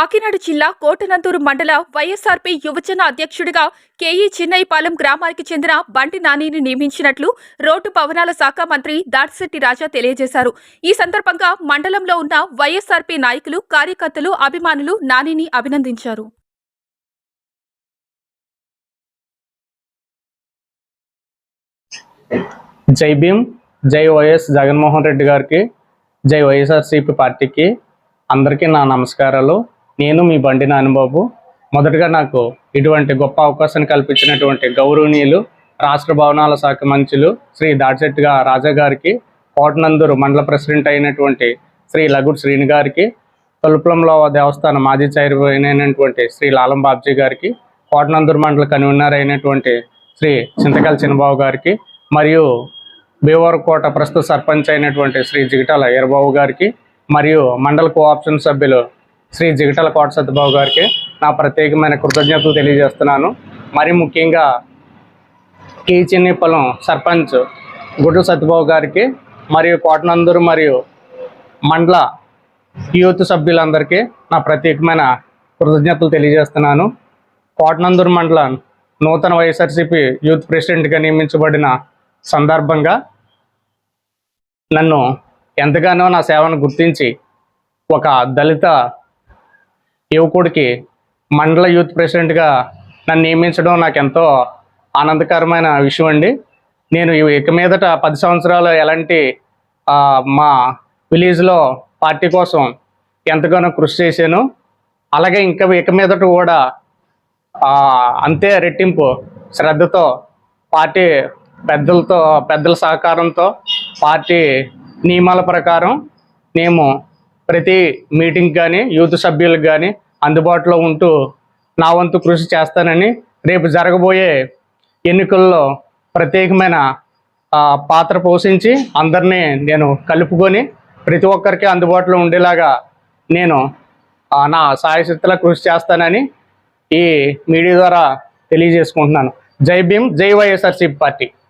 కాకినాడ జిల్లా కోటనందూరు మండల వైఎస్ఆర్పీ యువజన అధ్యక్షుడిగా కేఈ చిన్నైపాలెం గ్రామానికి చెందిన బంటి నానిని నియమించినట్లు రోడ్డు భవనాల శాఖ మంత్రి దాడిశెట్టి రాజా తెలియజేశారు. ఈ సందర్భంగా మండలంలో ఉన్న వైఎస్ఆర్పీ నాయకులు కార్యకర్తలు అభిమానులు నానిని అభినందించారు. జై భీమ్ జై వైఎస్ జగన్మోహన్ రెడ్డి గారికి జై వైఎస్ఆర్సీపీ పార్టీకి అందరికీ నా నమస్కారాలు. నేను మీ బండి నాన్నబాబు. మొదటగా నాకు ఇటువంటి గొప్ప అవకాశాన్ని కల్పించినటువంటి గౌరవనీయులు రాష్ట్ర భవనాల శాఖ మంత్రులు శ్రీ దాడిశెట్టిగా రాజా గారికి కోటనందూరు మండల ప్రెసిడెంట్ అయినటువంటి శ్రీ లగుడ్ శ్రీని గారికి తలుపులంలో దేవస్థాన మాజీ చైర్మన్ అయినటువంటి శ్రీ లాలం బాబ్జీ గారికి కోటనందూరు మండల కన్వీనర్ అయినటువంటి శ్రీ చింతకల్ చిన్నబాబు గారికి మరియు భీవరకోట ప్రస్తుత సర్పంచ్ అయినటువంటి శ్రీ జిగటాల ఈరబాబు గారికి మరియు మండల కోఆప్షన్ సభ్యులు శ్రీ జిగటల కోట సత్యబాబు గారికి నా ప్రత్యేకమైన కృతజ్ఞతలు తెలియజేస్తున్నాను. మరి ముఖ్యంగా కీచిన్నిపలం సర్పంచ్ గుడ్ల సత్యబాబు గారికి మరియు కోటనందూరు మరియు మండల యూత్ సభ్యులందరికీ నా ప్రత్యేకమైన కృతజ్ఞతలు తెలియజేస్తున్నాను. కోటనందూరు మండల నూతన వైఎస్ఆర్సీపీ యూత్ ప్రెసిడెంట్గా నియమించబడిన సందర్భంగా నన్ను ఎంతగానో నా సేవను గుర్తించి ఒక దళిత యువకుడికి మండల యూత్ ప్రెసిడెంట్గా నన్ను నియమించడం నాకు ఎంతో ఆనందకరమైన విషయం అండి నేను ఇక మీదట పది సంవత్సరాలు ఎలాంటి మా విలేజ్లో పార్టీ కోసం ఎంతగానో కృషి చేశాను. అలాగే ఇంకా ఇక మీదట కూడా అంతే రెట్టింపు శ్రద్ధతో పార్టీ పెద్దలతో పెద్దల సహకారంతో పార్టీ నియమాల ప్రకారం మేము ప్రతి మీటింగ్ కానీ యూత్ సభ్యులకు కానీ అందుబాటులో ఉంటూ నా వంతు కృషి చేస్తానని రేపు జరగబోయే ఎన్నికల్లో ప్రత్యేకమైన పాత్ర పోషించి అందరినీ నేను కలుపుకొని ప్రతి ఒక్కరికి అందుబాటులో ఉండేలాగా నేను నా సాయశక్తుల కృషి చేస్తానని ఈ మీడియా ద్వారా తెలియజేసుకుంటున్నాను. జై భీమ్ జై వైఎస్ఆర్సీపీ పార్టీ.